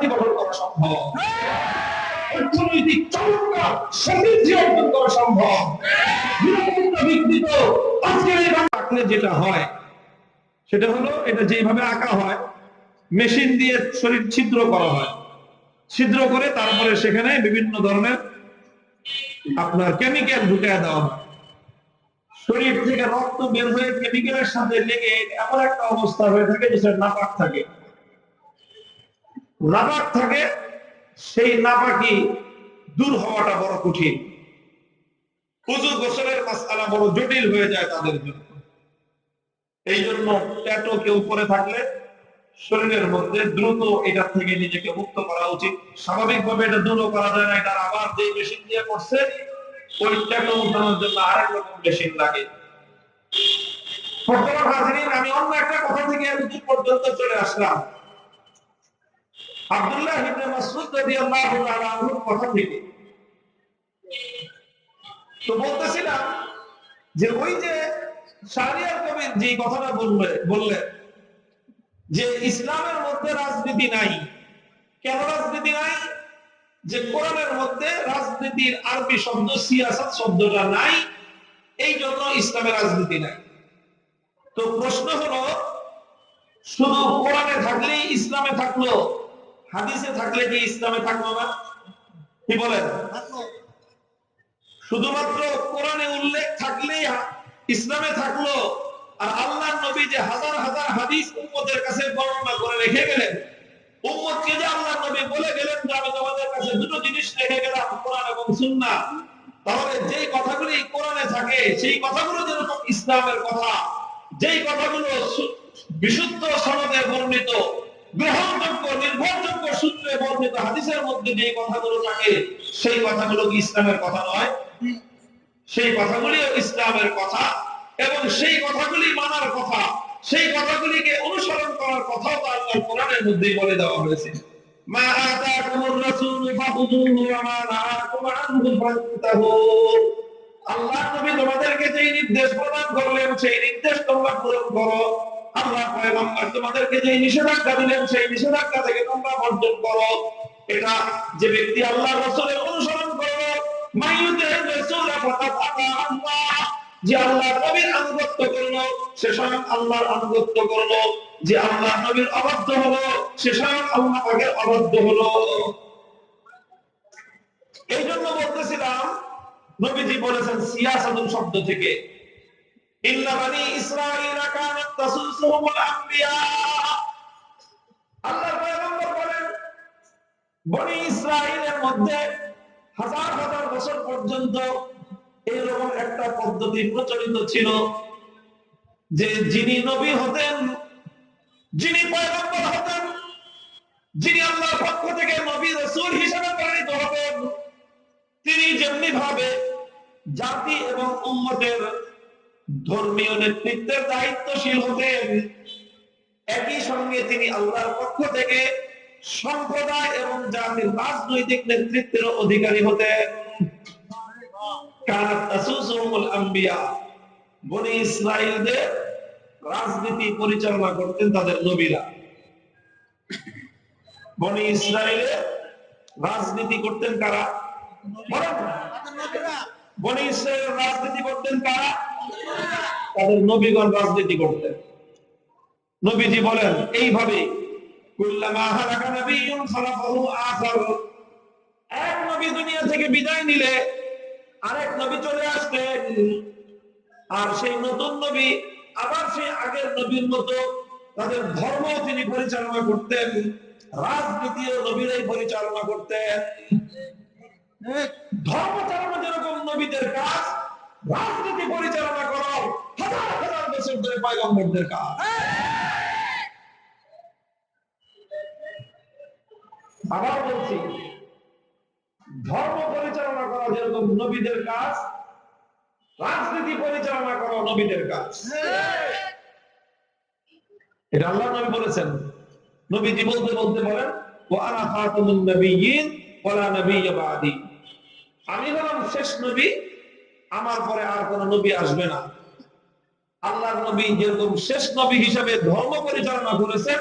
জাতি গঠন করা সম্ভব। অর্থনৈতিক চমৎকার সমৃদ্ধি অর্জন করা সম্ভব। আঁকলে যেটা হয়, সেটা হলো এটা যেভাবে আঁকা হয়, মেশিন দিয়ে শরীর ছিদ্র করা হয়। ছিদ্র করে তারপরে সেখানে বিভিন্ন ধরনের আপনার কেমিক্যাল ঢুকায় দেওয়া হয়। শরীর থেকে রক্ত বের হয়ে কেমিক্যালের সাথে লেগে এমন একটা অবস্থা হয়ে থাকে যে সেটা নাপাক থাকে। নাপাক থাকে, সেই নাপাকি দূর হওয়াটা বড় কঠিন। হুজু গোসলের মাসালা বড় জটিল হয়ে যায় তাদের জন্য। এই জন্য ট্যাটো কেউ করে থাকলে শরীরের মধ্যে দ্রুত এটা থেকে নিজেকে মুক্ত করা উচিত। স্বাভাবিকভাবে এটা দ্রুত করা যায় না, এটা আবার যে মেশিন দিয়ে করছে, ওই ট্যাটো উঠানোর জন্য আরেক রকম মেশিন লাগে। আমি অন্য একটা কথা থেকে এতদূর পর্যন্ত চলে আসলাম। আব্দুল্লাহ ইবনে মাসউদ রাদিয়াল্লাহু তাআলা কথা থেকে। তো বলতেছিলাম যে ওই যে যে কথাটা বললে যে ইসলামের মধ্যে রাজনীতি নাই। কেন রাজনীতি নাই? যে কোরআনের মধ্যে রাজনীতির আরবি শব্দ, সিয়াসাত শব্দটা নাই, এই জন্য ইসলামের রাজনীতি নাই। তো প্রশ্ন হলো, শুধু কোরআনে থাকলেই ইসলামে থাকল? হাদিসে থাকলে কি ইসলামে না কি বলেন? শুধুমাত্র কোরআনে উল্লেখ থাকলেই ইসলামে থাকল। আর আল্লাহ নবী যে হাজার হাজার হাদিস উম্মতের কাছে বর্ণনা করে রেখে গেলেন, উম্মতকে যে আল্লাহ নবী বলে গেলেন যে আমি তোমাদের কাছে দুটো জিনিস রেখে গেলাম, কোরআন এবং সুন্নাহ। তাহলে যেই কথাগুলি কোরআনে থাকে, সেই কথাগুলো যেরকম ইসলামের কথা, যেই কথাগুলো বিশুদ্ধ সনদে বর্ণিত গ্রহণযোগ্য নির্ভরযোগ্য সূত্রে বর্ণিত হাদিসের মধ্যে যে কথাগুলো থাকে, সেই কথাগুলো কি ইসলামের কথা নয়? সেই কথাগুলিও ইসলামের কথা এবং সেই কথাগুলি মানার কথা, সেই কথাগুলিকে অনুসরণ করার কথাও কোরআনের মধ্যেই বলে দেওয়া হয়েছে। আল্লাহ নবী তোমাদেরকে যেই নির্দেশ প্রদান করলেন, সেই নির্দেশ তোমরা পূরণ করো। আল্লাহ পয়গম্বর, তোমাদেরকে যেই নিষেধাজ্ঞা দিলেন, সেই নিষেধাজ্ঞা থেকে তোমরা বর্জন করো। এটা যে ব্যক্তি আল্লাহ রাসূলের অনুসরণ আল্লাহ যে আল্লাহ নবীর আনুগত্য করল, সে স্বয়ং আল্লাহর আনুগত্য করল। যে আল্লাহ নবীর অবাধ্য হলো, সে স্বয়ং আল্লাহ পাকের অবাধ্য হলো। এই জন্য বলতেছিলাম, নবীজি বলেছেন সিয়াসাতুল শব্দ থেকে। মধ্যে হাজার হাজার বছর পর্যন্ত একটা পদ্ধতি প্রচলিত ছিল যে যিনি নবী হতেন, যিনি পয়গম্বর হতেন, যিনি আল্লাহর পক্ষ থেকে নবী রাসূল হিসেবে প্রেরিত হতেন, তিনি যেমনি ভাবে জাতি এবং উম্মতের ধর্মীয় নেতৃত্বের দায়িত্বশীল হতেন। একই সঙ্গে তিনি আল্লাহর পক্ষ থেকে সম্প্রদায় এবং জাতির রাজনৈতিক নেতৃত্বের অধিকারী হতেন। রাজনীতি পরিচালনা করতেন তাদের নবীরা। বনি ইসরায়েলে রাজনীতি করতেন কারা। বনি ইসরায়েলের রাজনীতি করতেন কারা? তাদের নবীগণ রাজনীতি করতেন নবীজি বলেন, এইভাবে এক নবী দুনিয়া থেকে বিদায় নিলে আরেক নবী চলে আসতেন আর সেই নতুন নবী আবার সেই আগের নবীর মতো তাদের ধর্ম তিনি পরিচালনা করতেন রাজনীতিও নবীরাই পরিচালনা করতেন। ধর্ম চালানো যেরকম নবীদের কাজ রাজনীতি পরিচালনা করো। হাজার হাজার বছর ধরে পয়গম্বরদের কাজ। আবার বলছি, ধর্ম পরিচালনা করা যেরকম নবীদের কাজ, রাজনীতি পরিচালনা করা নবীদের কাজ। এটা আল্লাহ নবী বলেছেন। নবীজি বলতে বলতে বলেন ও আনা খাতামুন নবিয়্যিন ওয়ালা নবিয়্য বাদি। আমি হলাম শেষ নবী আমার পরে আর কোন নবী আসবে না। আল্লাহর নবী যেরকম শেষ নবী হিসাবে ধর্ম পরিচালনা করেছেন,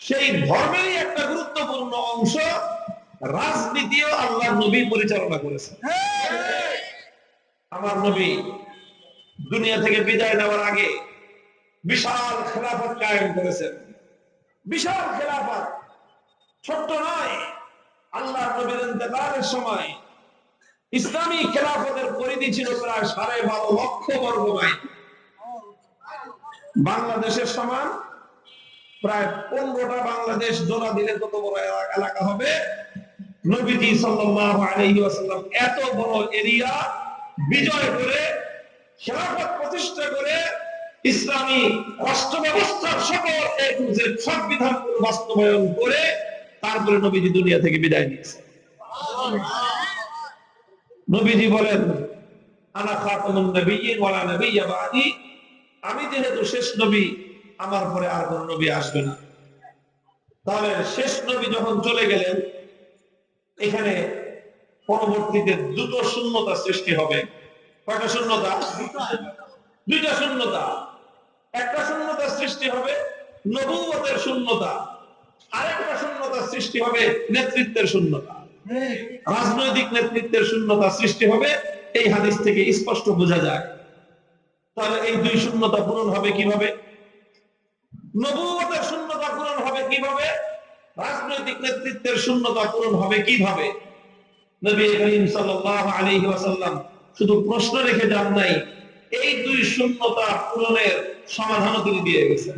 সেই ধর্মেরই একটা গুরুত্বপূর্ণ অংশ রাজনীতিও আল্লাহ নবী পরিচালনা করেছেন। আমার নবী দুনিয়া থেকে বিদায় নেওয়ার আগে বিশাল খেলাফত কায়েম করেছেন। বিশাল খেলাফত। ছোট্ট নয় আল্লাহ নবীর সময় ইসলামী খেলাফতের পরিধি ছিল প্রায় সাড়ে বারো লক্ষ বর্গ মাইল। বাংলাদেশের সমান প্রায় পনেরোটা বাংলাদেশ জোড়া দিলে কত বড় এলাকা হবে? নবীজি সাল্লাল্লাহু আলাইহি এত বড় এরিয়া বিজয় করে, খেলাফত প্রতিষ্ঠা করে ইসলামী রাষ্ট্র ব্যবস্থার সকল সংবিধান বাস্তবায়ন করে তারপরে নবীজি দুনিয়া থেকে বিদায় নিয়েছে নবীজি বলেন, আনা খাতামুন নবিয়্যিন ওয়ালা নবিয়্যা বাদি। আমি যেহেতু শেষ নবী, আমার পরে আর কোন নবী আসবে না। তাহলে শেষ নবী যখন চলে গেলেন, এখানে পরবর্তীতে দুটো শূন্যতা সৃষ্টি হবে। কয়টা শূন্যতা? দুইটা শূন্যতা। একটা শূন্যতা সৃষ্টি হবে নবুয়তের শূন্যতা। আরেকটা শূন্যতা সৃষ্টি হবে নেতৃত্বের শূন্যতা। রাজনৈতিক নেতৃত্বের শূন্যতা সৃষ্টি হবে, এই হাদিস থেকে স্পষ্ট বোঝা যায়। তাহলে এই দুই শূন্যতা পূরণ হবে কীভাবে? নবুয়তের শূন্যতা পূরণ হবে কীভাবে? রাজনৈতিক নেতৃত্বের শূন্যতা পূরণ হবে কীভাবে? শুধু প্রশ্ন রেখে যান নাই, এই দুই শূন্যতা পূরণের সমাধানও তিনি দিয়ে গেছেন।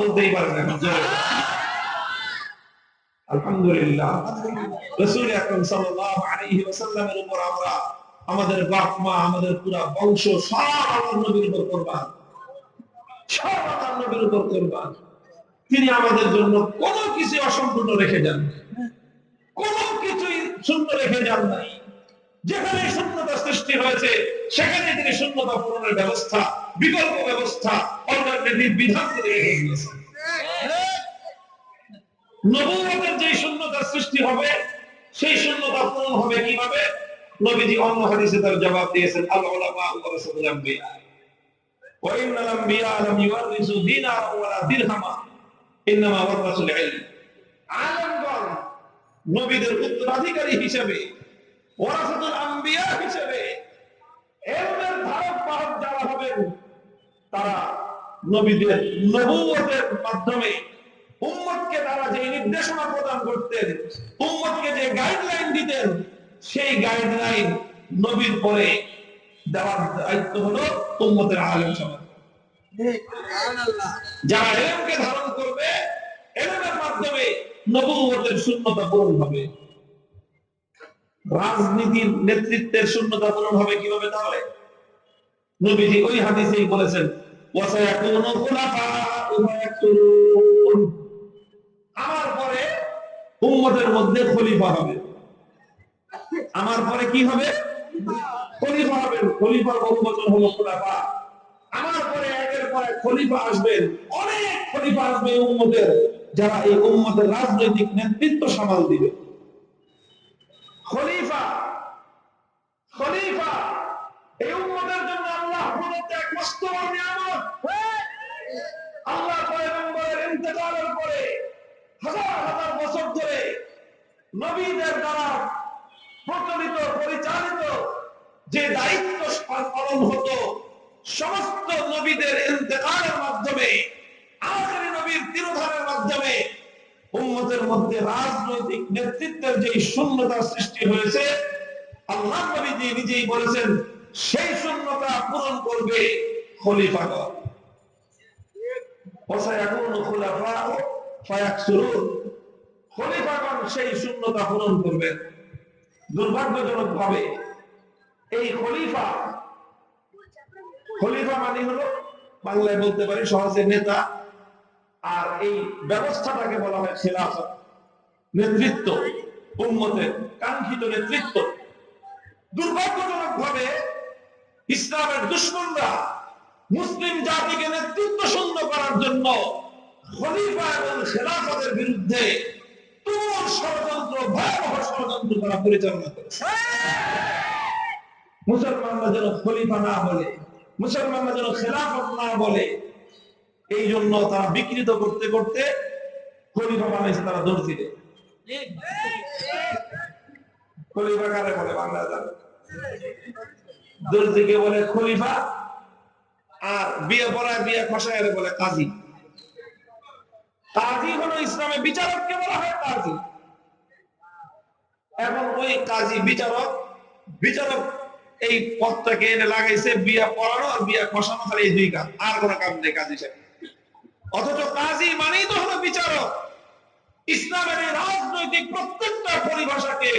বলতেই পারেন জোরে। আলহামদুলিল্লাহ। আমরা আমাদের বাপ, মা, আমাদের পুরা বংশ সব নবীর উপর সব নবীর উপর তিনি আমাদের জন্য কোনো কিছু অসম্পূর্ণ রেখে যান কোনো কিছুই শূন্য রেখে যান নাই। যেখানে শূন্যতা সৃষ্টি হয়েছে, সেখানে তিনি শূন্যতা পূরণের ব্যবস্থা, বিকল্প ব্যবস্থা, অল্টারনেটিভ বিধান করে রেখে দিয়েছেন। নবুয়তের যে শূন্যতার সৃষ্টি হবে, সেই শূন্যতা পূরণ হবে কীভাবে? নবীজি অন্য হাদিসে তার জবাব দিয়েছেন আল উলামা নবীদের উত্তরাধিকারী হিসেবে হিসেবে যারা তারা নবীদের নবুয়তের মাধ্যমে উম্মতকে তারা যে নির্দেশনা প্রদান করতেন, উম্মতকে যে গাইডলাইন দিতেন, সেই গাইডলাইন নবীর পরে দেওয়ার দায়িত্ব হলো উম্মতের আলেম সমাজ। যারা এলমকে ধারণ করবে, এলমের মাধ্যমে শূন্যতা পূরণ হবে। রাজনীতির নেতৃত্বের শূন্যতা পূরণ হবে কীভাবে তাহলে? নবীজি ওই হাদিসেই বলেছেন ওয়াসায়াকুনু পরে উম্মতের মধ্যে খলিফা হবে। আমার পরে কি হবে? খলিফা হবেন খলিফার বহুবচন হলো খোলাফা। আমার পরে একের পরে খলিফা আসবেন অনেক খলিফা আসবে উম্মতের, যারা এই উম্মতের রাজনৈতিক নেতৃত্ব সামাল দিবে। খলিফা খলিফা, এই উম্মতের জন্য আল্লাহ প্রদত্ত এক মস্ত নিয়ামত। আল্লাহ পয়গম্বরের ইন্তেকালের পরে হাজার হাজার বছর ধরে নবীদের দ্বারা প্রচলিত, পরিচালিত যে দায়িত্ব পালন হতো, সমস্ত নবীদের ইন্তেকালের মাধ্যমে, আখেরি নবীর তিরোধারের মাধ্যমে উম্মতের মধ্যে রাজনৈতিক নেতৃত্বের যে শূন্যতার সৃষ্টি হয়েছে, আল্লাহ নবীজি নিজেই বলেছেন, সেই শূন্যতা পূরণ করবে খলিফাগর খোলাফা খলিফাগণ সেই শূন্যতা পূরণ করবেন দুর্ভাগ্যজনক ভাবে। এই খলিফা খলিফা মানে হলো, বাংলায় বলতে পারি সহজে নেতা, আর এই ব্যবস্থাটাকে বলা হয় নেতৃত্ব উন্মতের কাঙ্ক্ষিত নেতৃত্ব। দুর্ভাগ্যজনক ভাবে ইসলামের দুশ্মনরা মুসলিম জাতিকে নেতৃত্ব শূন্য করার জন্য খলিফা এবং খেলাফতের বিরুদ্ধে তুমুল ষড়যন্ত্র, ভয়াবহ ষড়যন্ত্র তারা পরিচালনা করেছে। মুসলমানরা যেন খলিফা না বলে, মুসলমানরা যেন খেলাফত না বলে, এই জন্য তারা বিকৃত করতে করতে খলিফা তারা খলিফা কারে বলে? বাংলা জানে। বলে খলিফা, আর বিয়ে পড়ায় বিয়ে খসায় বলে কাজী। কাজী হলো ইসলামে বিচারককে বলা হয় কাজী। এখন ওই কাজী বিচারক বিচারক এই পদটাকে এনে লাগাইছে বিয়া পড়ানো আর বিয়া খসানো খালি এই দুই কাজ, আর কোনো কাম নেই কাজী সাহেব। অথচ কাজী মানেই তো হলো বিচারক। ইসলামের এই রাজনৈতিক প্রত্যেকটা পরিভাষাকে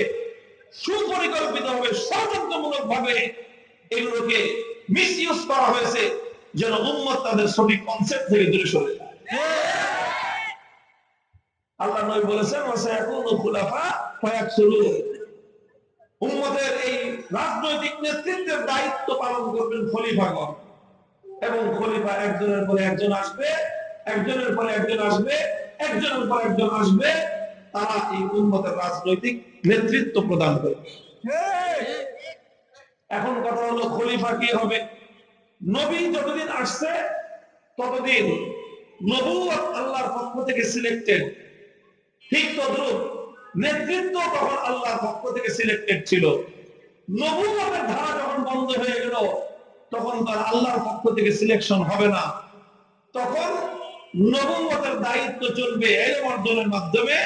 সুপরিকল্পিত ভাবে ষড়যন্ত্রমূলক ভাবে এগুলোকে মিস ইউজ করা হয়েছে, যেন উম্মত তাদের সঠিক কনসেপ্ট থেকে দূরে সরে যায়। আল্লাহ নবী বলেছেন, ওয়াসায়াকুনু খুলাফা ফায়াকসুরুন উম্মতের এই রাজনৈতিক নেতৃত্বের দায়িত্ব পালন করবেন খলিফাগণ এবং খলিফা একজনের পরে একজন আসবে, একজনের পরে একজন আসবে, একজনের পর একজন আসবে। তারা এই উন্মতের রাজনৈতিক নেতৃত্ব প্রদান করবে। এখন কথা হলো, খলিফা কি হবে? নবী যতদিন আসছে, ততদিন নবুয়ত আল্লাহর পক্ষ থেকে সিলেক্টেড ঠিক তদ্রুপ নেতৃত্ব তখন আল্লাহর পক্ষ থেকে সিলেক্টেড ছিল। নবুয়তের ধারা যখন বন্ধ হয়ে গেল, তখন তার আল্লাহর পক্ষ থেকে সিলেকশন হবে না। তখন নবুয়তের দায়িত্ব চলবে এলম অর্জনের মাধ্যমে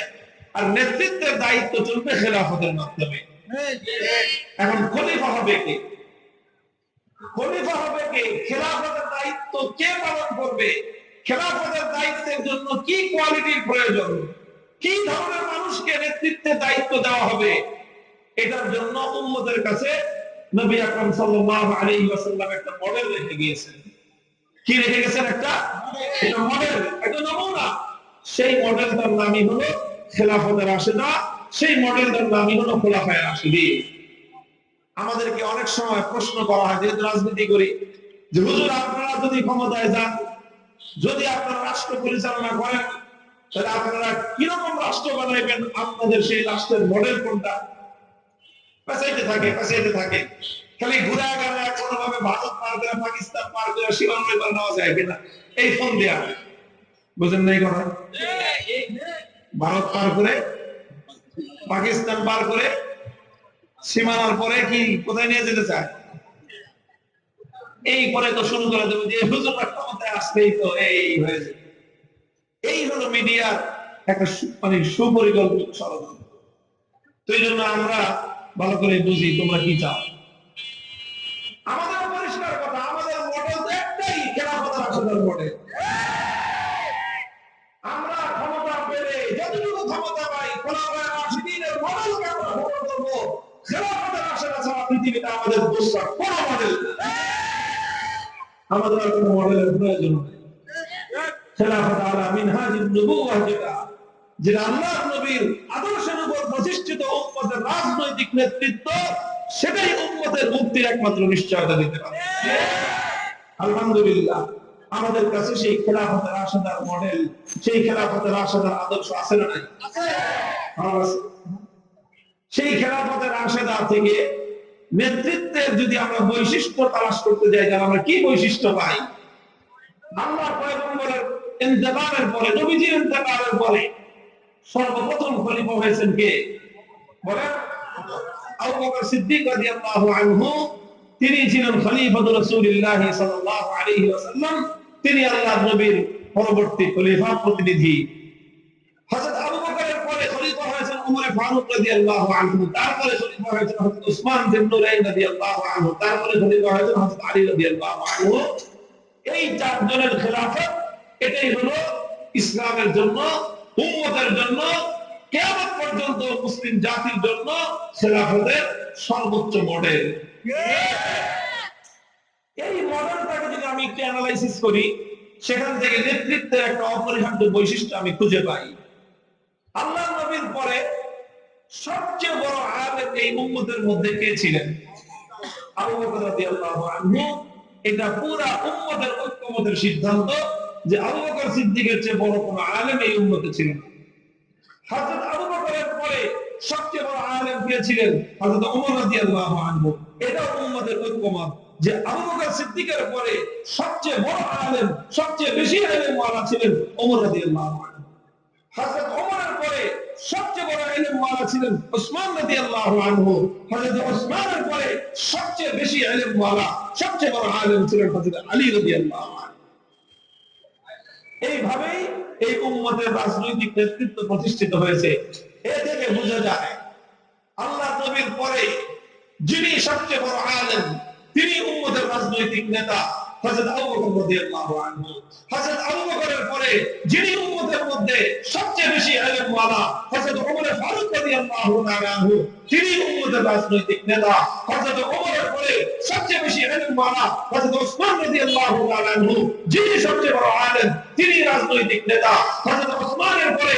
আর নেতৃত্বের দায়িত্ব চলবে খেলাফতের মাধ্যমে। এখন খলিফা হবে কে? খলিফা হবে কে? খেলাফতের দায়িত্ব কে পালন করবে? খেলাফতের দায়িত্বের জন্য কি কোয়ালিটির প্রয়োজন? কি ধরনের মানুষকে নেতৃত্বের দায়িত্ব দেওয়া হবে? এটার জন্য উম্মতের কাছে নবী আকরাম সাল্লাল্লাহু আলাইহি ওয়াসাল্লাম একটা মডেল রেখে গিয়েছেন। কি রেখে গেছেন একটা? এটা মডেল একটা নমুনা। সেই মডেলটার নামই হলো খেলাফতের রাশেদা, সেই মডেলটার নামই হলো খোলাফায়ে রাশিদিন আমাদেরকে অনেক সময় প্রশ্ন করা হয়, যেহেতু রাজনীতি করি, যে হুজুর, আপনারা যদি ক্ষমতায় যান, যদি আপনারা রাষ্ট্র পরিচালনা করেন তাহলে আপনারা কীরকম রাষ্ট্র বানাইবেন? আপনাদের সেই রাষ্ট্রের মডেল কোনটা? পেঁচাইতে থাকে পেঁচাইতে থাকে। খালি ঘুরে গেলে কোনো ভাবে ভারত পার করে, পাকিস্তান পার করে সীমান্ত নেওয়া যায় কিনা? এই ফোন দেয়া। বুঝেন নাই কথা? ভারত পার করে, পাকিস্তান পার করে, সীমানার পরে কি কোথায় নিয়ে যেতে চায়? এই পরে তো শুরু করে দেবো যে হুজুররা ক্ষমতায় আসলেই তো এই হয়ে যাবে এই হলো মিডিয়ার একটা মানে সুপরিকল্পিত ষড়যন্ত্র। তো এই জন্য আমরা ভালো করে বুঝি তোমরা কি চাও। আমাদের পরিষ্কার কথা, আমাদের মডেল তো একটাই খেলাফত মডেল আমরা ক্ষমতা পেলে, যতটুকু ক্ষমতা পাই খোলাফায়ে রাশিদিনের মডেলকে আমরা ছাড়া পৃথিবীতে আমাদের দোষরা কোনো মডেল আমাদের কোনো মডেলের প্রয়োজন নেই খেলাফত আলা মিনহাজিন নবুওয়াহ যেটা যেটা নবীর আদর্শের উপর প্রতিষ্ঠিত উম্মতের রাজনৈতিক নেতৃত্ব সেটাই উম্মতের মুক্তির একমাত্র নিশ্চয়তা দিতে পারে। আলহামদুলিল্লাহ আমাদের কাছে সেই খেলাফতের আশাদার মডেল সেই খেলাফতের আশাদার আদর্শ আছে না নাই? সেই খেলাফতের আশাদা থেকে নেতৃত্বের যদি আমরা বৈশিষ্ট্য তালাশ করতে যাই তাহলে আমরা কি বৈশিষ্ট্য পাই? আল্লাহ পয়গম্বরের ইন্তেকালের পরে নবীজির ইন্তেকালের পরে সর্বপ্রথম খলিফা হয়েছেন কে? বলেন। আবু বকর সিদ্দিক রাদিয়াল্লাহু আনহু, তিনি ছিলেন খলিফাতুর সাল্লাল্লাহু আলাইহি ওয়াসাল্লাম। তিনি আল্লাহর নবীর পরবর্তী খলিফা প্রতিনিধি। হযরত আবু বকরের পরে খলিফা ফারুক রাদিয়াল্লাহু আনহু, তারপরে খলিফা হয়েছেন হযরত উসমান বিন নুরাইন রাদিয়াল্লাহু আনহু, তারপরে খলিফা হযরত আলী রাদিয়াল্লাহু আনহু। এই চারজনের খেলাফত এটাই হলো ইসলামের জন্য উম্মতের জন্য কেয়ামত পর্যন্ত মুসলিম জাতির জন্য খেলাফতের সর্বোচ্চ মডেল এই মডেলটাকে যদি আমি একটু অ্যানালাইসিস করি সেখান থেকে নেতৃত্বের একটা অপরিহার্য বৈশিষ্ট্য আমি খুঁজে পাই। আল্লাহ নবীর পরে সবচেয়ে বড় আয়াতের এই উম্মতের মধ্যে কে ছিলেন? আবু বকর রাদিয়াল্লাহু আনহু। এটা পুরা উম্মতের ঐক্যমতের সিদ্ধান্ত। যে আবু বকর সিদ্দিকের চেয়ে বড় কোন আলেম এই উম্মতে ছিলেন না। হযরত আবু বকরের পরে সবচেয়ে বড় আলেম কে ছিলেন? হযরত ওমর রাদিয়াল্লাহু আনহু। এটা উম্মতের ঐক্যমত যে আবু বকর সিদ্দিকের পরে সবচেয়ে বড় আলেম, সবচেয়ে বেশি আলেম ওয়ালা ছিলেন ওমর রাদিয়াল্লাহু আনহু। হযরত ছিলেন ওসমান রাদিয়াল্লাহু আনহু। হযরত ওসমানের পরে সবচেয়ে বেশি ইলম ওয়ালা, সবচেয়ে বড় আলেম ছিলেন হযরত আলী রাদিয়াল্লাহু আনহু। এইভাবেই এই উম্মতের রাজনৈতিক নেতৃত্ব প্রতিষ্ঠিত হয়েছে। এ থেকে বোঝা যায়, আল্লাহ নবীর পরে যিনি সবচেয়ে বড় আলেম, তিনি উম্মতের রাজনৈতিক নেতা। হযরত আবু বকর রাদিয়াল্লাহু আনহু। হযরত আবু বকরের পরে যিনি উম্মতের মধ্যে সবচেয়ে বেশি ইলম ওয়ালা হযরত ওমর ফারুক রাদিয়াল্লাহু তাআলা আনহু, তিনি উম্মতের রাজনৈতিক নেতা। হযরত ওমরের পরে সবচেয়ে বেশি ওসমানের পরে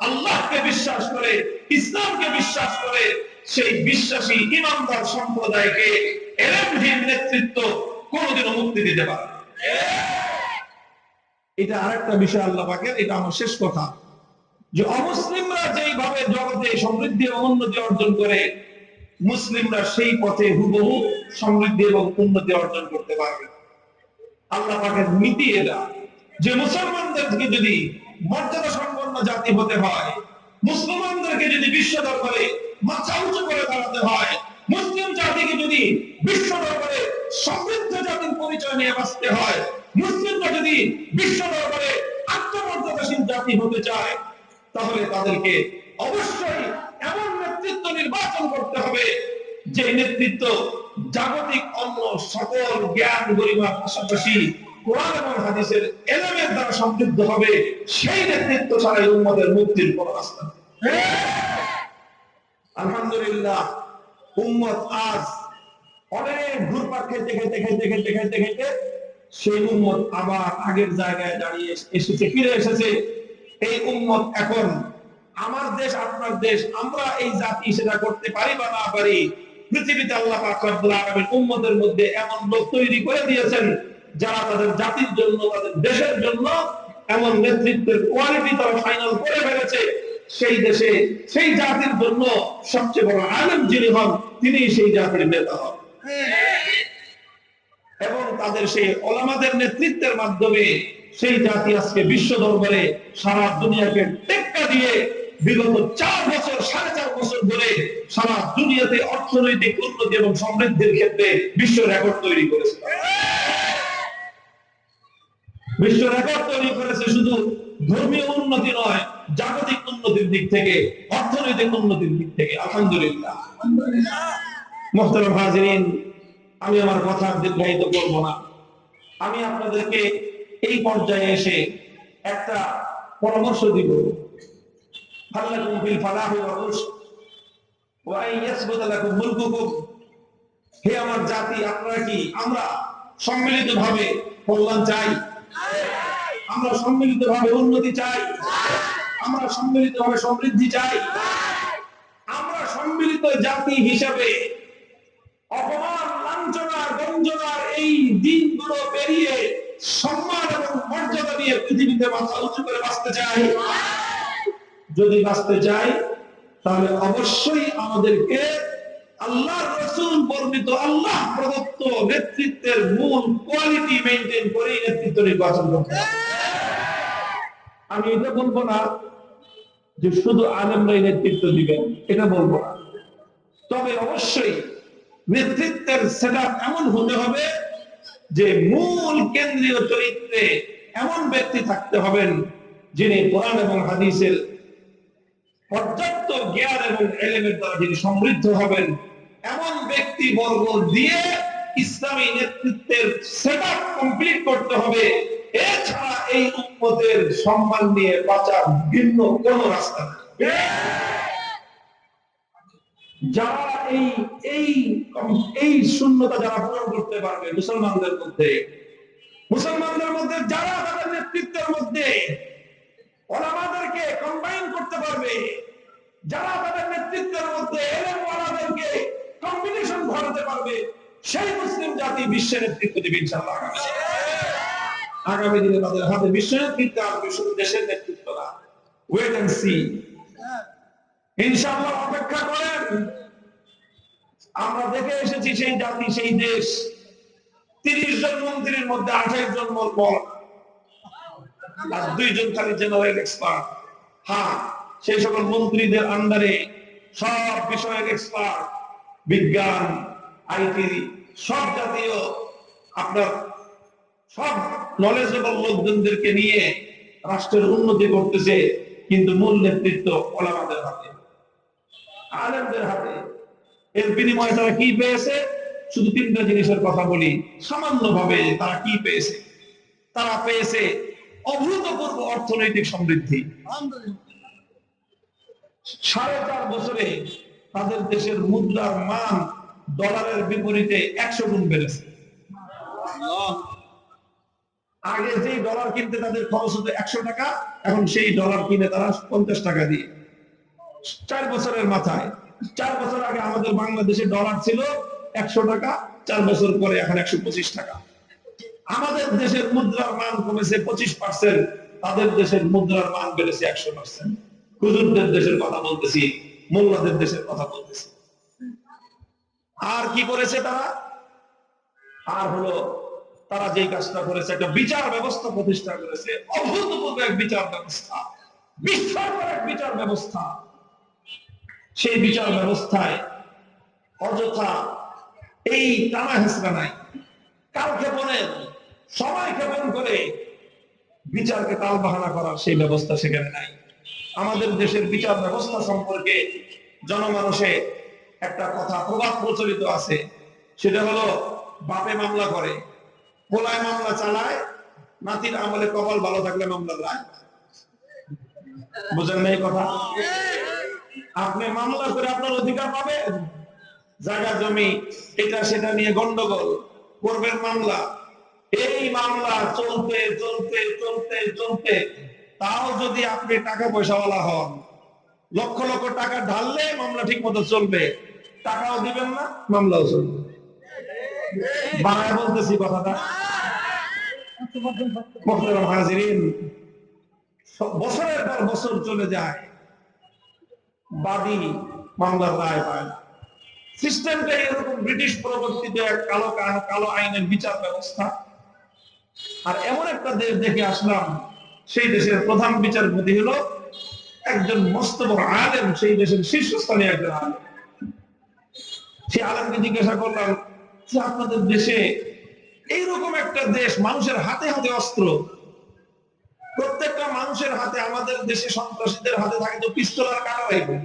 আল্লাহকে বিশ্বাস করে, ইসলামকে বিশ্বাস করে, সেই বিশ্বাসী ইমানদার সম্প্রদায়কে এলেমহীন নেতৃত্ব কোনোদিনও মুক্তি দিতে পারে। এটা আরেকটা বিষয় আল্লাহ পাকের, এটা আমার শেষ কথা। যে অমুসলিমরা যেইভাবে জগতে সমৃদ্ধি এবং উন্নতি অর্জন করে, মুসলিমরা সেই পথে হুবহু সমৃদ্ধি এবং উন্নতি অর্জন করতে পারবে আল্লাহ পাকের নীতি এটা। যে মুসলমানদেরকে যদি মর্যাদা সম্পন্ন জাতি হতে হয়। মুসলমানদেরকে যদি বিশ্ব দরবারে মাথা উঁচু করে দাঁড়াতে হয়, মুসলিম জাতিকে যদি বিশ্ব দরবারে সমৃদ্ধ জাতির পরিচয় নিয়ে বাঁচতে হয়, মুসলিমরা যদি বিশ্ব দরবারে আত্মমর্যাদাশীল জাতি হতে চায়, তাহলে তাদেরকে অবশ্যই এমন নেতৃত্ব নির্বাচন করতে হবে, যে নেতৃত্ব জাগতিক অন্য সকল জ্ঞান গরিমার পাশাপাশি সেই উম্মত আবার আগের জায়গায় দাঁড়িয়ে এসেছে, ফিরে এসেছে। এই উম্মত এখন আমার দেশ, আপনার দেশ, আমরা এই জাতি সেটা করতে পারি বা না পারি, পৃথিবীতে আল্লাহ উম্মতের মধ্যে এমন লোক তৈরি করে দিয়েছেন যারা তাদের জাতির জন্য, তাদের দেশের জন্য এমন নেতৃত্বের কোয়ালিটি তারা ফাইনাল করে ফেলেছে, সেই দেশে সেই জাতির জন্য সবচেয়ে বড় আলেম যিনি হন তিনি সেই জাতির নেতা হন। এবং তাদের সেই ওলামাদের নেতৃত্বের মাধ্যমে সেই জাতি আজকে বিশ্ব দরবারে সারা দুনিয়াকে টেক্কা দিয়ে বিগত চার বছর, সাড়ে চার বছর ধরে সারা দুনিয়াতে অর্থনৈতিক উন্নতি এবং সমৃদ্ধির ক্ষেত্রে বিশ্ব রেকর্ড তৈরি করেছে। বিশ্ব রেকর্ড তৈরি করেছে শুধু ধর্মীয় উন্নতি নয়, জাগতিক উন্নতির দিক থেকে, অর্থনৈতিক উন্নতির দিক থেকে, আলহামদুলিল্লাহ। হাজিরিন, আমি আমার কথা দীর্ঘায়িত করব না। আমি আপনাদেরকে এই পর্যায়ে এসে একটা পরামর্শ দিব। হে আমার জাতি, আপনারা কি আমরা সম্মিলিতভাবে কল্যাণ চাই? আমরা সম্মিলিতভাবে উন্নতি চাই। আমরা সম্মিলিতভাবে সমৃদ্ধি চাই। আমরা সম্মিলিত জাতি হিসাবে অপমান গঞ্জনার এই দিনগুলো পেরিয়ে সম্মান এবং মর্যাদা নিয়ে পৃথিবীতে মাথা উঁচু করে বাঁচতে চাই। যদি বাঁচতে চাই, তাহলে অবশ্যই আমাদেরকে আল্লাহ রসুল বর্ণিত আল্লাহ প্রদত্ত নেতৃত্বের মূল কোয়ালিটি মেনটেন করে নেতৃত্ব নির্বাচন করতে আমি এটা বলব না যে শুধু আলেমরাই নেতৃত্ব দিবেন, এটা বলব না। তবে অবশ্যই নেতৃত্বের সেট এমন হতে হবে যে মূল কেন্দ্রীয় চরিত্রে এমন ব্যক্তি থাকতে হবেন যিনি কোরআন এবং হাদিসের পর্যাপ্ত জ্ঞান এবং এলেমের দ্বারা যিনি সমৃদ্ধ হবেন, এমন ব্যক্তি বর্গ দিয়ে ইসলামী নেতৃত্বের সেট কমপ্লিট করতে হবে। এছাড়া এই উম্মতের সম্মান নিয়ে বাঁচার ভিন্ন কোন রাস্তা যারা এই এই এই শূন্যতা যারা পূরণ করতে পারবে, মুসলমানদের মধ্যে মুসলমানদের মধ্যে যারা তাদের নেতৃত্বের মধ্যে ওলামাদেরকে কম্বাইন করতে পারবে। যারা তাদের নেতৃত্বের মধ্যে এলেম ওয়ালাদেরকে কম্বিনেশন ঘটাতে পারবে, সেই মুসলিম জাতি বিশ্বের নেতৃত্ব দেবে ইনশাআল্লাহ। আগামী দিনে। তাদের হাতে বিশ্ব নেতৃত্ব আসবে শুধু দেশের নেতৃত্ব না। ওয়েট এন্ড সি ইনশাআল্লাহ অপেক্ষা করেন। আমরা দেখে এসেছি সেই জাতি, সেই দেশ। তিরিশ জন মন্ত্রীর মধ্যে আঠাশ জন মল আর দুইজন খালি জেনারেল এক্সপার্ট হ্যাঁ সেই সকল মন্ত্রীদের আন্ডারে সব বিষয়ের এক্সপার্ট বিজ্ঞান আইটি সব জাতীয় আপনার সব নলেজেবল লোকজনদেরকে নিয়ে রাষ্ট্রের উন্নতি করতেছে, কিন্তু মূল নেতৃত্ব ওলামাদের হাতে। আলেমদের হাতে। এর বিনিময়ে তারা কি পেয়েছে? শুধু তিনটা জিনিসের কথা বলি। সামান্য ভাবে তারা কি পেয়েছে? তারা পেয়েছে অভূতপূর্ব অর্থনৈতিক সমৃদ্ধি। সাড়ে চার বছরে তাদের দেশের মুদ্রার মান ডলারের বিপরীতে একশো গুণ বেড়েছে। আগে যেই ডলার কিনতে তাদের খরচ হতো একশো টাকা, এখন সেই ডলার কিনে তারা পঞ্চাশ টাকা দিয়ে। চার বছরের মাথায়। চার বছর আগে আমাদের বাংলাদেশে ডলার ছিল একশো টাকা, চার বছর পরে এখন একশো পঁচিশ টাকা। আমাদের দেশের মুদ্রার মান কমেছে পঁচিশ পার্সেন্ট তাদের দেশের মুদ্রার মান বেড়েছে একশো পার্সেন্ট হুজুরদের দেশের কথা বলতেছি, মোল্লাদের দেশের কথা বলতেছি। আর কি করেছে তারা? আর হলো, তারা যেই কাজটা করেছে, একটা বিচার ব্যবস্থা প্রতিষ্ঠা করেছে। অভূতপূর্ব এক বিচার ব্যবস্থা, বিস্ময়কর এক বিচার ব্যবস্থা। সেই বিচার ব্যবস্থায় অযথা এই টানা হেসরা নাই। কাল ক্ষেপণের সময় ক্ষেপণ করে বিচারকে তাল বাহানা করার সেই ব্যবস্থা সেখানে নাই। আমাদের দেশের বিচার ব্যবস্থা সম্পর্কে জনমানসে একটা কথা প্রবাদ প্রচলিত আছে। সেটা হলো, বাপে মামলা করে, পোলায় মামলা চালায়, নাতির আমলে কপাল ভালো থাকলে মামলা রায় বুঝেন না এই কথা? আপনি মামলা করে আপনার অধিকার পাবেন। জায়গা জমি, এটা সেটা নিয়ে গন্ডগোল, করবেন মামলা এই মামলা চলতে চলতে চলতে চলতে। তাও যদি আপনি টাকা পয়সাওয়ালা হন, লক্ষ লক্ষ টাকা ঢাললে মামলা ঠিক মতো চলবে। টাকাও দিবেন না, মামলাও চলবে। বিচার ব্যবস্থা। আর এমন একটা দেশ দেখে আসলাম, সেই দেশের প্রধান বিচারপতি হলো একজন মস্ত বড় আলেম, সেই দেশের শীর্ষস্থানীয় একজন আলেম। সে আলেমকে জিজ্ঞাসা করলাম যে, আপনাদের দেশে এইরকম একটা দেশ মানুষের হাতে হাতে অস্ত্র। প্রত্যেকটা মানুষের হাতে আমাদের দেশে সন্ত্রাসীদের হাতে থাকে তো পিস্তল আর কাটা রাইফেল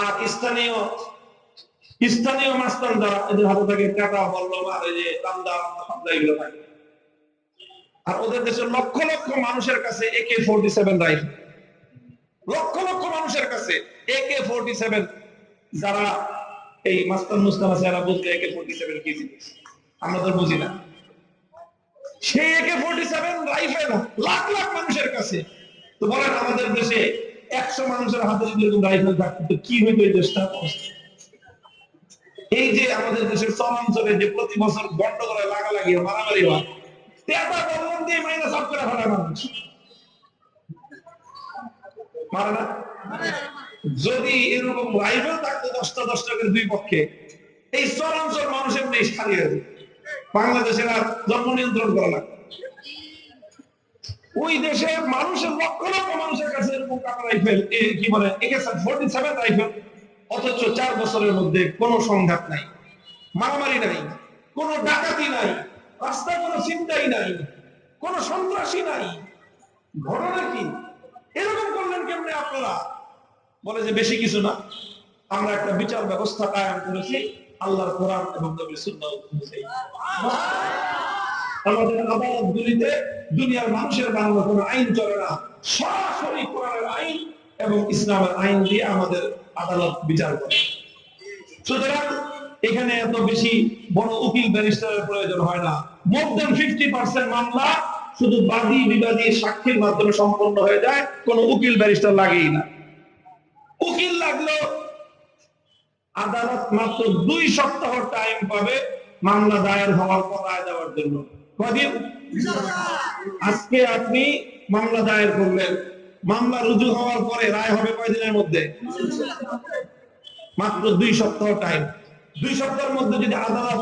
আর স্থানীয় স্থানীয় মাস্তানরা এদের হাতে থাকে কাটা, বল্লম, আর এই যে দামদা হামলা, এগুলো থাকে। আর ওদের দেশের লক্ষ লক্ষ মানুষের কাছে একে forty seven rifle lakh lakh মানুষের কাছে একে ফোরটি সেভেন যারা এই মাস্তান মুস্তান আছে এরা বুঝবে একে ফোরটি সেভেন কি জিনিস? আমরা তো বুঝি না। সেই একে forty seven rifle lakh lakh মানুষের কাছে। তো বলেন আমাদের দেশে একশো মানুষের হাতে যদি এরকম রাইফেল থাকতো তো কি হইতো এই দেশটা? এই যে আমাদের দেশের চলাঞ্চলে যে প্রতি বছর গন্ডগোলে, লাগালাগি, মারামারি হয় যদি এরকম রাইফেল থাকতো দশটা দশটা করে দুই পক্ষে, এই চরাঞ্চল মানুষের নেই ছাড়িয়ে বাংলাদেশের আর জন্ম নিয়ন্ত্রণ করা লাগবে ওই দেশে মানুষের লক্ষ লক্ষ মানুষের কাছে এরকম কাটা রাইফেল কি বলে ফোর্টি সেভেন রাইফেল অথচ চার বছরের মধ্যে কোনো সংঘাত নাই, মারামারি নাই, কোনো ডাকাতি নাই। রাস্তায় কোনো চিন্তাই নাই, কোনো সন্ত্রাসী নাই। ঘটনা কি? এরকম করলেন কেমনে আপনারা? বলে যে বেশি কিছু না, আমরা একটা বিচার ব্যবস্থা কায়েম করেছি, আল্লাহর কোরআন এবং নবীর সুন্নাহ। আমাদের আদালত গুলিতে দুনিয়ার মানুষের বাংলা কোনো আইন চলে না। সরাসরি কোরআনের আইন এবং ইসলামের আইন দিয়ে আমাদের আদালত বিচার করে। সুতরাং এখানে এত বেশি বড় উকিল ব্যারিস্টারের প্রয়োজন হয় না। মোর দেন ফিফটি পার্সেন্ট মামলা শুধু বাদী, বিবাদী, সাক্ষীর মাধ্যমে সম্পন্ন হয়ে যায়, কোনো উকিল ব্যারিস্টার লাগেই না। উকিল লাগল আদালত মাত্র দুই সপ্তাহ টাইম পাবে মামলা দায়ের হওয়ার পর রায় দেওয়ার জন্য। কদিন? আজকে আপনি মামলা দায়ের করলেন। মামলা রুজু হওয়ার পরে রায় হবে কয়দিনের মধ্যে? মাত্র দুই সপ্তাহ টাইম দুই সপ্তাহের মধ্যে যদি আদালত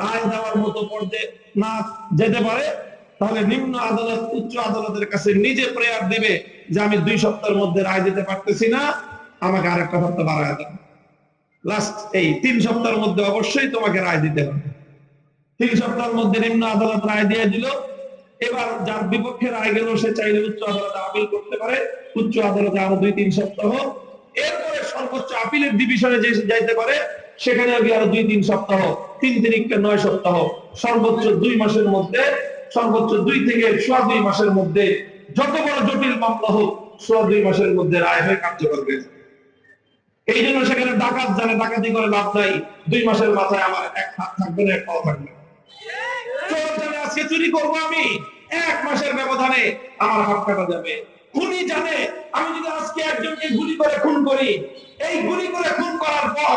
রায় দেওয়ার মতো পর্যায়ে না যেতে পারে, তাহলে নিম্ন আদালত, উচ্চ আদালতের কাছে নিজে প্রেয়ার দিবে যে আমি দুই সপ্তাহের মধ্যে রায় দিতে পারতেছি না, আমাকে আরেকটা সপ্তাহ বাড়ায় দেন লাস্ট এই তিন সপ্তাহের মধ্যে অবশ্যই তোমাকে রায় দিতে হবে। তিন সপ্তাহের মধ্যে নিম্ন আদালত রায় দিয়ে দিল, এবার যার বিপক্ষে রায় গেল, সে চাইলে উচ্চ আদালতে আপিল করতে পারে। উচ্চ আদালতে আরও দুই তিন সপ্তাহ এরপরে সর্বোচ্চ আপিলের ডিভিশনে যাইতে পারে সেখানে কি আরও দুই, তিন সপ্তাহ, তিন তিরিককে নয় সপ্তাহ, সর্বোচ্চ দুই মাসের মধ্যে, সর্বোচ্চ দুই থেকে সোয়া দুই মাসের মধ্যে যত বড় জটিল মামলা হোক, সোয়া দুই মাসের মধ্যে রায় হয়ে কার্যকর হয়ে যাবে। এই জন্য সেখানে ডাকাত জানে ডাকাতি করে লাভ নাই, দুই মাসের মাথায় আমার এক হাত থাকবে না, এক পাও থাকবে আজকে চুরি করব আমি, এক মাসের ব্যবধানে আমার হাত কাটা যাবে খুনি জানে, আমি যদি আজকে একজনকে গুলি করে খুন করি, এই গুলি করে খুন করার পর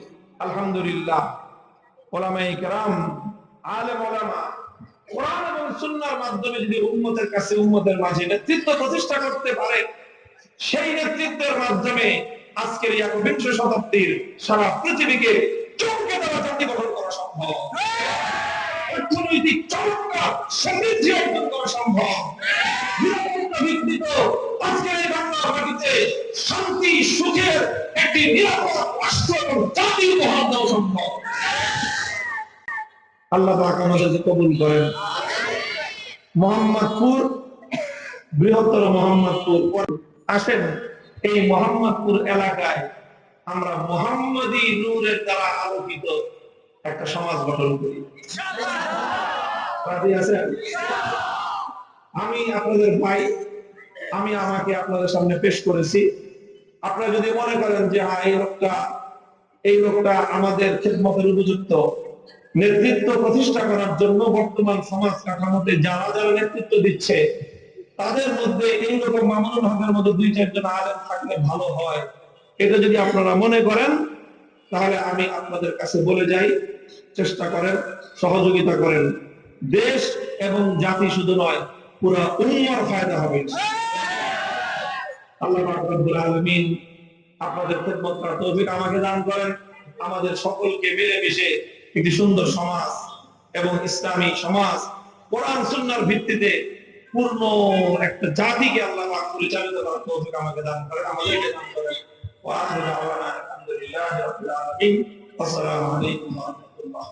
আলহামদুলিল্লাহ। আলেম ওলামা, কোরআন এবং সুন্নাহর মাধ্যমে যদি কাছে মাঝে নেতৃত্ব প্রতিষ্ঠা করতে পারে, সেই নেতৃত্বের মাধ্যমে আজকের একবিংশ শতাব্দীর সারা পৃথিবীকে চমকে দেওয়া জাতি গঠন করা সম্ভব। অর্থনৈতিক চমৎকার সমৃদ্ধি অর্জন করা সম্ভব। আজকের এই শান্তি, সুখের একটি নিরাপদ রাষ্ট্র এবং জাতি উপহার দেওয়া সম্ভব। আল্লাহ আমাদেরকে কবুল করেন। মোহাম্মদপুর, বৃহত্তর মোহাম্মদপুর আসেন এই মোহাম্মদপুর এলাকায়। আমরা মোহাম্মদী নূরের দ্বারা আলোকিত একটা সমাজ গঠন করি। আছেন? আমি আপনাদের ভাই। আমি আমাকে আপনাদের সামনে পেশ করেছি। আপনারা যদি মনে করেন যে হ্যাঁ এই লোকটা এই লোকটা আমাদের খেদমতের উপযুক্ত। নেতৃত্ব প্রতিষ্ঠা করার জন্য বর্তমান সমাজ কাঠামোতে যারা যারা নেতৃত্ব দিচ্ছে, তাদের মধ্যে এইরকম মামুনুল হকের মতো দুই, চারজন আলেম থাকলে ভালো হয়। এটা যদি আপনারা মনে করেন, তাহলে আমি আপনাদের কাছে বলে যাই, চেষ্টা করেন, সহযোগিতা করেন। দেশ এবং জাতি শুধু নয়, পুরা উম্মার ফায়দা হবে। আমাকে দান করেন। আমাদের সকলকে মিলেমিশে একটি সুন্দর সমাজ এবং ইসলামী সমাজ, কোরআন সুন্নাহর ভিত্তিতে পূর্ণ একটা জাতিকে আল্লাহ পাক পরিচালিত করার তৌফিক আমাকে দান করেন, আমাদেরকে দান করেন। আসসালামু আলাইকুম ওয়া